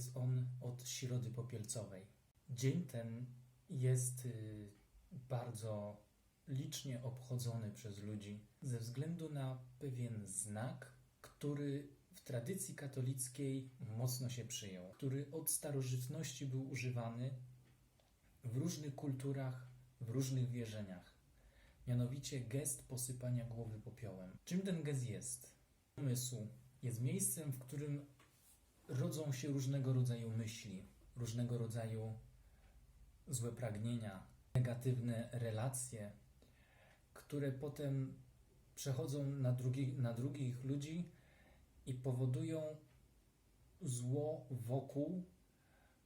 jest on od Środy Popielcowej. Dzień ten jest y, bardzo licznie obchodzony przez ludzi ze względu na pewien znak, który w tradycji katolickiej mocno się przyjął, który od starożytności był używany w różnych kulturach, w różnych wierzeniach. Mianowicie gest posypania głowy popiołem. Czym ten gest jest? Umysł jest miejscem, w którym rodzą się różnego rodzaju myśli, różnego rodzaju złe pragnienia, negatywne relacje, które potem przechodzą na, drugi, na drugich ludzi i powodują zło wokół,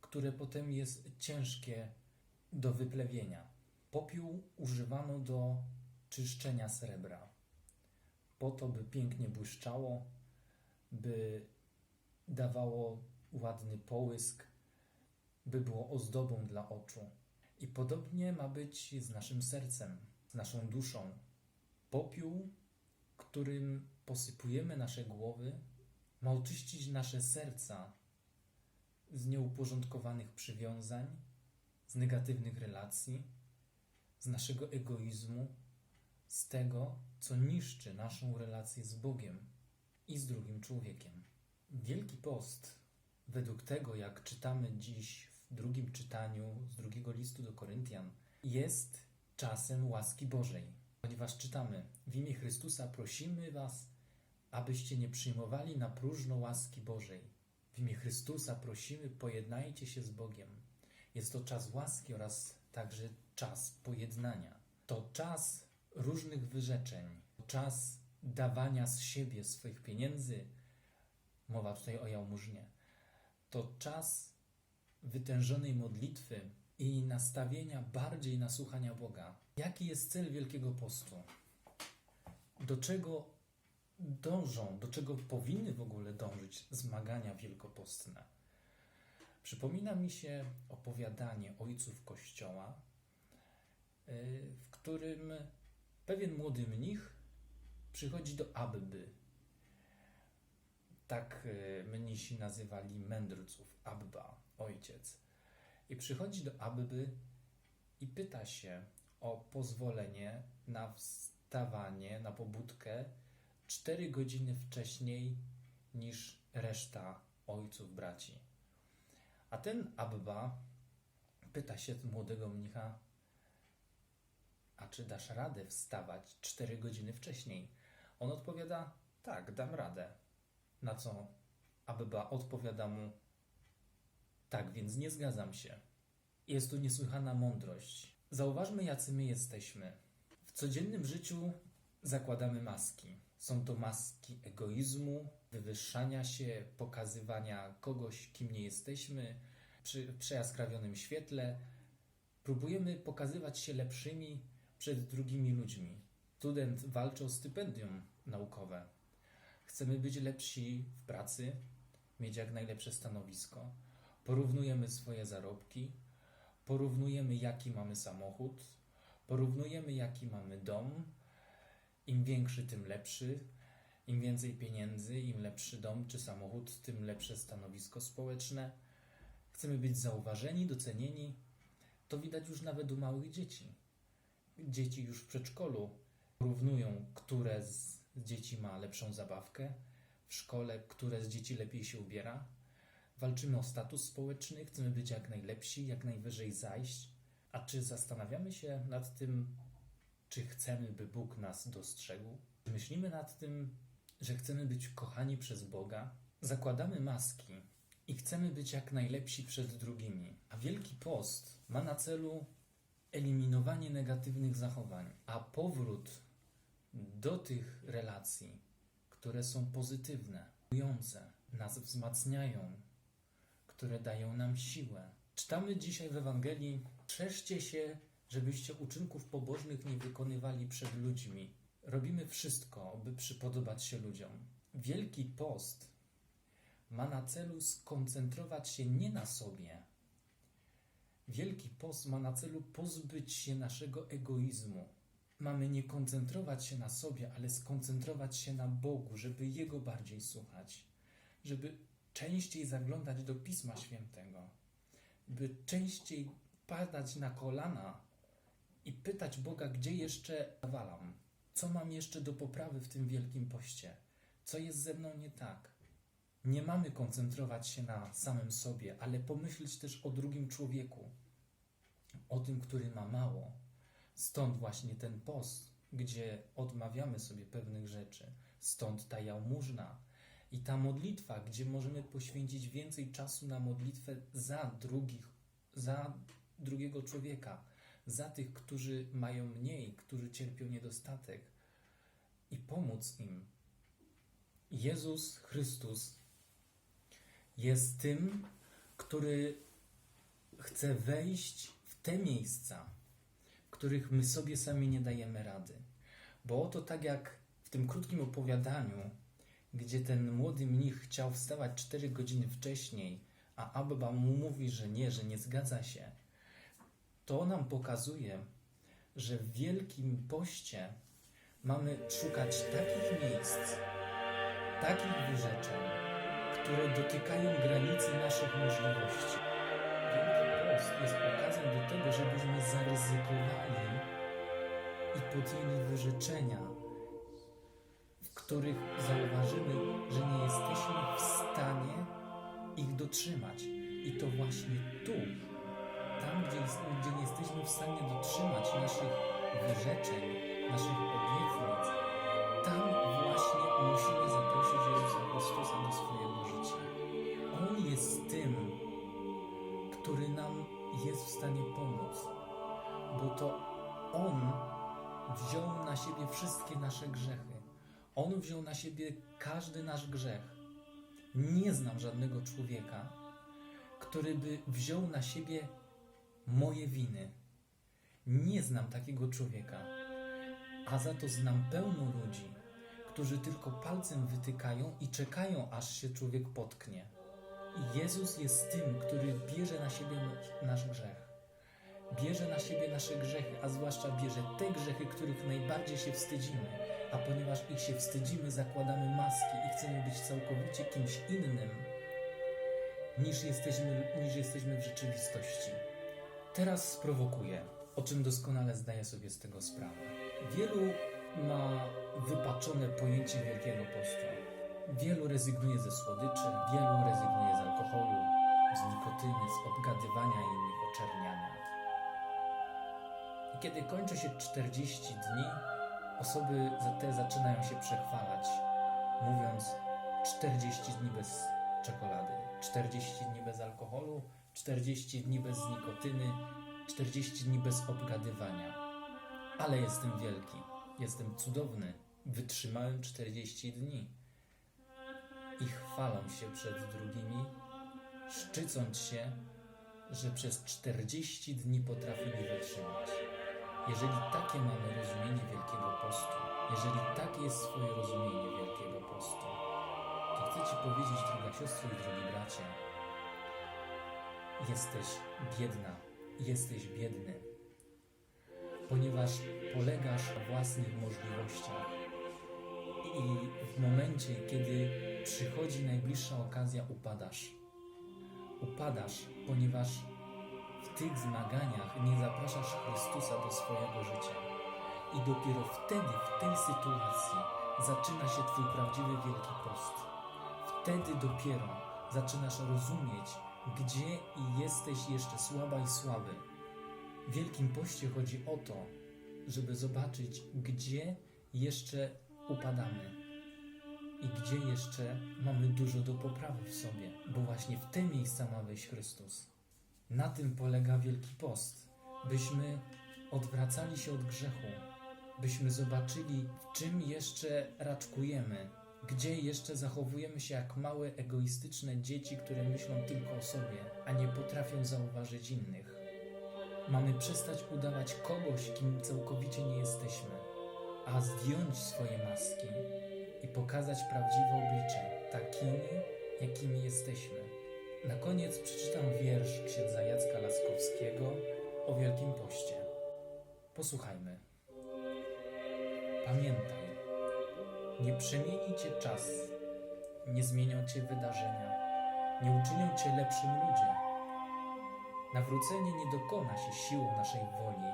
które potem jest ciężkie do wyplewienia. Popiół używano do czyszczenia srebra, po to, by pięknie błyszczało, by dawało ładny połysk, by było ozdobą dla oczu. I podobnie ma być z naszym sercem, z naszą duszą. Popiół, którym posypujemy nasze głowy, ma oczyścić nasze serca z nieuporządkowanych przywiązań, z negatywnych relacji, z naszego egoizmu, z tego, co niszczy naszą relację z Bogiem i z drugim człowiekiem. Wielki Post, według tego, jak czytamy dziś w drugim czytaniu z drugiego listu do Koryntian, jest czasem łaski Bożej, ponieważ czytamy: W imię Chrystusa prosimy Was, abyście nie przyjmowali na próżno łaski Bożej. W imię Chrystusa prosimy, pojednajcie się z Bogiem. Jest to czas łaski oraz także czas pojednania. To czas różnych wyrzeczeń, czas dawania z siebie swoich pieniędzy. Mowa tutaj o jałmużnie. To czas wytężonej modlitwy i nastawienia bardziej na słuchania Boga. Jaki jest cel Wielkiego Postu? Do czego dążą, do czego powinny w ogóle dążyć zmagania wielkopostne? Przypomina mi się opowiadanie ojców Kościoła, y, w którym pewien młody mnich przychodzi do Abby. Tak y, mnisi nazywali mędrców, Abba, ojciec. I przychodzi do Abby i pyta się o pozwolenie na wstawanie, na pobudkę cztery godziny wcześniej niż reszta ojców braci. A ten Abba pyta się młodego mnicha, a czy dasz radę wstawać cztery godziny wcześniej? On odpowiada, tak, dam radę. Na co Abba odpowiada mu, tak, więc nie zgadzam się. Jest tu niesłychana mądrość. Zauważmy, jacy my jesteśmy. W codziennym życiu zakładamy maski. Są to maski egoizmu, wywyższania się, pokazywania kogoś, kim nie jesteśmy, przy przejaskrawionym świetle. Próbujemy pokazywać się lepszymi przed drugimi ludźmi. Student walczy o stypendium naukowe. Chcemy być lepsi w pracy, mieć jak najlepsze stanowisko. Porównujemy swoje zarobki, porównujemy jaki mamy samochód, porównujemy jaki mamy dom. Im większy, tym lepszy. Im więcej pieniędzy, im lepszy dom czy samochód, tym lepsze stanowisko społeczne. Chcemy być zauważeni, docenieni. To widać już nawet u małych dzieci. Dzieci już w przedszkolu porównują, które z dzieci ma lepszą zabawkę, w szkole, które z dzieci lepiej się ubiera. Walczymy o status społeczny, chcemy być jak najlepsi, jak najwyżej zajść. A czy zastanawiamy się nad tym, czy chcemy, by Bóg nas dostrzegł? Myślimy nad tym, że chcemy być kochani przez Boga? Zakładamy maski i chcemy być jak najlepsi przed drugimi. A Wielki Post ma na celu eliminowanie negatywnych zachowań, a powrót do tych relacji, które są pozytywne, budujące, nas wzmacniają, które dają nam siłę. Czytamy dzisiaj w Ewangelii: Strzeżcie się, żebyście uczynków pobożnych nie wykonywali przed ludźmi. Robimy wszystko, by przypodobać się ludziom. Wielki Post ma na celu skoncentrować się nie na sobie. Wielki Post ma na celu pozbyć się naszego egoizmu, mamy nie koncentrować się na sobie, ale skoncentrować się na Bogu, żeby Jego bardziej słuchać, żeby częściej zaglądać do Pisma Świętego, by częściej padać na kolana i pytać Boga, gdzie jeszcze walam, co mam jeszcze do poprawy w tym wielkim poście, co jest ze mną nie tak. Nie mamy koncentrować się na samym sobie, ale pomyśleć też o drugim człowieku, o tym, który ma mało. Stąd właśnie ten post, gdzie odmawiamy sobie pewnych rzeczy, stąd ta jałmużna i ta modlitwa, gdzie możemy poświęcić więcej czasu na modlitwę za drugich, za drugiego człowieka, za tych, którzy mają mniej, którzy cierpią niedostatek i pomóc im. Jezus Chrystus jest tym, który chce wejść w te miejsca, których my sobie sami nie dajemy rady. Bo oto tak jak w tym krótkim opowiadaniu, gdzie ten młody mnich chciał wstawać 4 godziny wcześniej, a Abba mu mówi, że nie, że nie zgadza się, to nam pokazuje, że w Wielkim Poście mamy szukać takich miejsc, takich wyrzeczeń, które dotykają granicy naszych możliwości. Jest okazją do tego, żebyśmy zaryzykowali i podjęli wyrzeczenia, w których zauważymy, że nie jesteśmy w stanie ich dotrzymać. I to właśnie tu, tam, gdzie, jest, gdzie nie jesteśmy w stanie dotrzymać naszych wyrzeczeń, naszych obietnic, tam właśnie musimy zaprosić Jezusa Chrystusa do swojego życia. On jest tym, który nam jest w stanie pomóc, bo to On wziął na siebie wszystkie nasze grzechy. On wziął na siebie każdy nasz grzech. Nie znam żadnego człowieka, który by wziął na siebie moje winy. Nie znam takiego człowieka, a za to znam pełno ludzi, którzy tylko palcem wytykają i czekają, aż się człowiek potknie. Jezus jest tym, który bierze na siebie nasz grzech. Bierze na siebie nasze grzechy, a zwłaszcza bierze te grzechy, których najbardziej się wstydzimy. A ponieważ ich się wstydzimy, zakładamy maski i chcemy być całkowicie kimś innym, niż jesteśmy, niż jesteśmy w rzeczywistości. Teraz sprowokuję, o czym doskonale zdaję sobie z tego sprawę. Wielu ma wypaczone pojęcie Wielkiego Postu. Wielu rezygnuje ze słodyczy, wielu rezygnuje z alkoholu, z nikotyny, z obgadywania innych oczerniania. I kiedy kończy się 40 dni, osoby te zaczynają się przechwalać, mówiąc 40 dni bez czekolady, 40 dni bez alkoholu, 40 dni bez nikotyny, 40 dni bez obgadywania. Ale jestem wielki, jestem cudowny, wytrzymałem 40 dni. I chwalą się przed drugimi, szczycąc się, że przez 40 dni potrafili wytrzymać. Jeżeli takie mamy rozumienie Wielkiego Postu, jeżeli takie jest Twoje rozumienie Wielkiego Postu, to chcę Ci powiedzieć, droga siostro i drogi bracie, jesteś biedna, jesteś biedny, ponieważ polegasz na własnych możliwościach i w momencie, kiedy przychodzi najbliższa okazja, upadasz. Upadasz, ponieważ w tych zmaganiach nie zapraszasz Chrystusa do swojego życia. I dopiero wtedy, w tej sytuacji, zaczyna się Twój prawdziwy Wielki Post. Wtedy dopiero zaczynasz rozumieć, gdzie i jesteś jeszcze słaba i słaby. W Wielkim Poście chodzi o to, żeby zobaczyć, gdzie jeszcze upadamy. I gdzie jeszcze mamy dużo do poprawy w sobie, bo właśnie w te miejsca ma wejść Chrystus. Na tym polega Wielki Post, byśmy odwracali się od grzechu, byśmy zobaczyli, w czym jeszcze raczkujemy, gdzie jeszcze zachowujemy się jak małe, egoistyczne dzieci, które myślą tylko o sobie, a nie potrafią zauważyć innych. Mamy przestać udawać kogoś, kim całkowicie nie jesteśmy, a zdjąć swoje maski i pokazać prawdziwe oblicze, takimi, jakimi jesteśmy. Na koniec przeczytam wiersz księdza Jacka Laskowskiego o Wielkim Poście. Posłuchajmy. Pamiętaj, nie przemieni cię czas, nie zmienią cię wydarzenia, nie uczynią cię lepszym ludzie. Nawrócenie nie dokona się siłą naszej woli,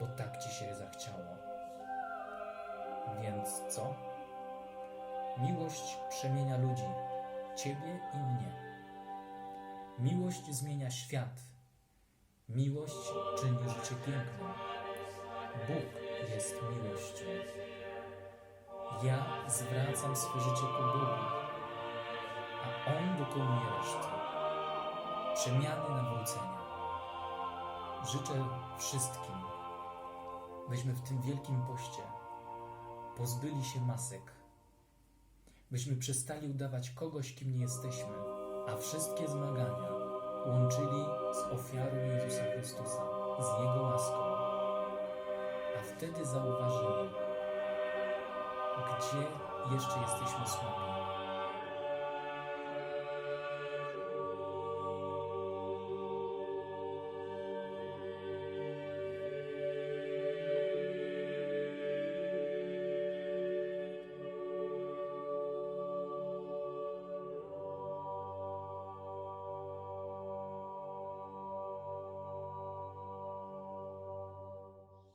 bo tak ci się. Więc co? Miłość przemienia ludzi, ciebie i mnie. Miłość zmienia świat. Miłość czyni życie pięknym. Bóg jest miłością. Ja zwracam swe życie ku Bogu, a On dokonuje reszty. Przemiany nawrócenia. Życzę wszystkim, byśmy w tym wielkim poście pozbyli się masek, byśmy przestali udawać kogoś, kim nie jesteśmy, a wszystkie zmagania łączyli z ofiarą Jezusa Chrystusa, z Jego łaską. A wtedy zauważymy, gdzie jeszcze jesteśmy słabi,